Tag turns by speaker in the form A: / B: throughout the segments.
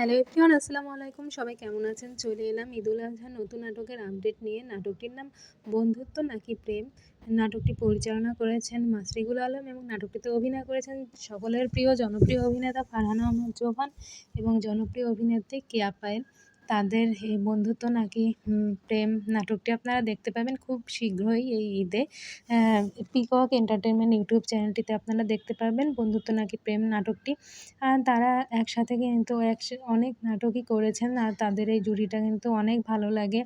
A: Hello everyone আসসালামু আলাইকুম। সবাই কেমন আছেন? চলে এলাম ঈদুল আজহা নতুন নাটকের আপডেট নিয়ে। নাটকটির নাম বন্ধুত্ব নাকি প্রেম? নাটকটি পরিচালনা করেছেন মাসরিগুল আলম এবং নাটকটিতে অভিনয় করেছেন সকলের প্রিয় জনপ্রিয় অভিনেতা ফারহান আহমদ জোহান এবং জনপ্রিয় অভিনেত্রী কেয়া পায়েল। তাদের এই বন্ধুত্ব নাকি প্রেম নাটকটি আপনারা দেখতে পাবেন খুব শীঘ্রই এই ঈদে। পিকক এন্টারটেনমেন্ট ইউটিউব চ্যানেলটিতে আপনারা দেখতে পাবেন বন্ধুত্ব নাকি প্রেম নাটকটি। আর তারা একসাথে কিন্তু অনেক নাটকই করেছেন আর তাদের এই জুড়িটা কিন্তু অনেক ভালো লাগে।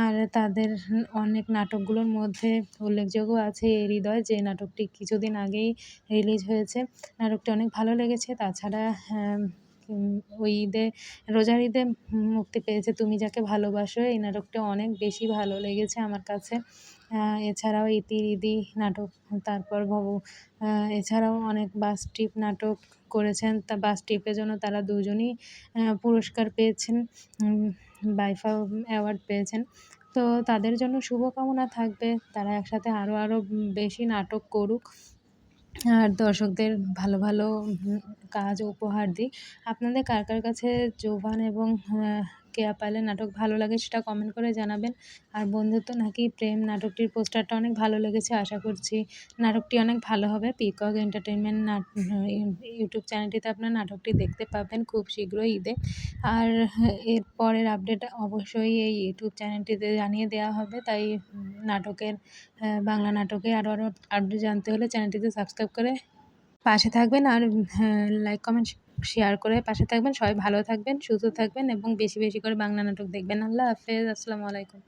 A: আর তাদের অনেক নাটকগুলোর মধ্যে উল্লেখযোগ্য আছে এই হৃদয়, যে নাটকটি কিছুদিন আগেই রিলিজ হয়েছে। নাটকটি অনেক ভালো লেগেছে। তাছাড়া ওই ঈদে, রোজার ঈদে মুক্তি পেয়েছে। তুমি যাকে ভালোবাসো, এই নাটকটা অনেক বেশি ভালো লেগেছে আমার কাছে। এছাড়াও ইতি নাটক, তারপর ভব এছাড়াও অনেক বাস ট্রিপ নাটক করেছেন। তা বাস ট্রিপের জন্য তারা দুজনই পুরস্কার পেয়েছেন বাইফা অ্যাওয়ার্ড পেয়েছেন। তো তাদের জন্য শুভকামনা থাকবে। তারা একসাথে আরও আরও বেশি নাটক করুক। আর দর্শকদের ভালো ভালো কাজ উপহার দিই। আপনাদের কার কার কাছে জোভান এবং কেয়া পালের নাটক ভালো লাগে সেটা কমেন্ট করে জানাবেন। আর বন্ধুত্ব নাকি প্রেম? নাটকটির পোস্টারটা অনেক ভালো লেগেছে, আশা করছি নাটকটি অনেক ভালো হবে। পিকক এন্টারটেনমেন্ট ইউটিউব চ্যানেলটিতে আপনার নাটকটি দেখতে পাবেন খুব শীঘ্রই ঈদে। আর এর পরের আপডেট অবশ্যই এই ইউটিউব চ্যানেলটিতে জানিয়ে দেওয়া হবে। তাই নাটকের বাংলা নাটকে আরও আরও আপডেট জানতে হলে চ্যানেলটিতে সাবস্ক্রাইব করে পাশে থাকবেন আর লাইক কমেন্ট শেয়ার করে পাশে থাকবেন। সবাই ভালো থাকবেন, সুস্থ থাকবেন এবং বেশি বেশি করে বাংলা নাটক দেখবেন। আল্লাহ হাফেজ। আসসালামু আলাইকুম।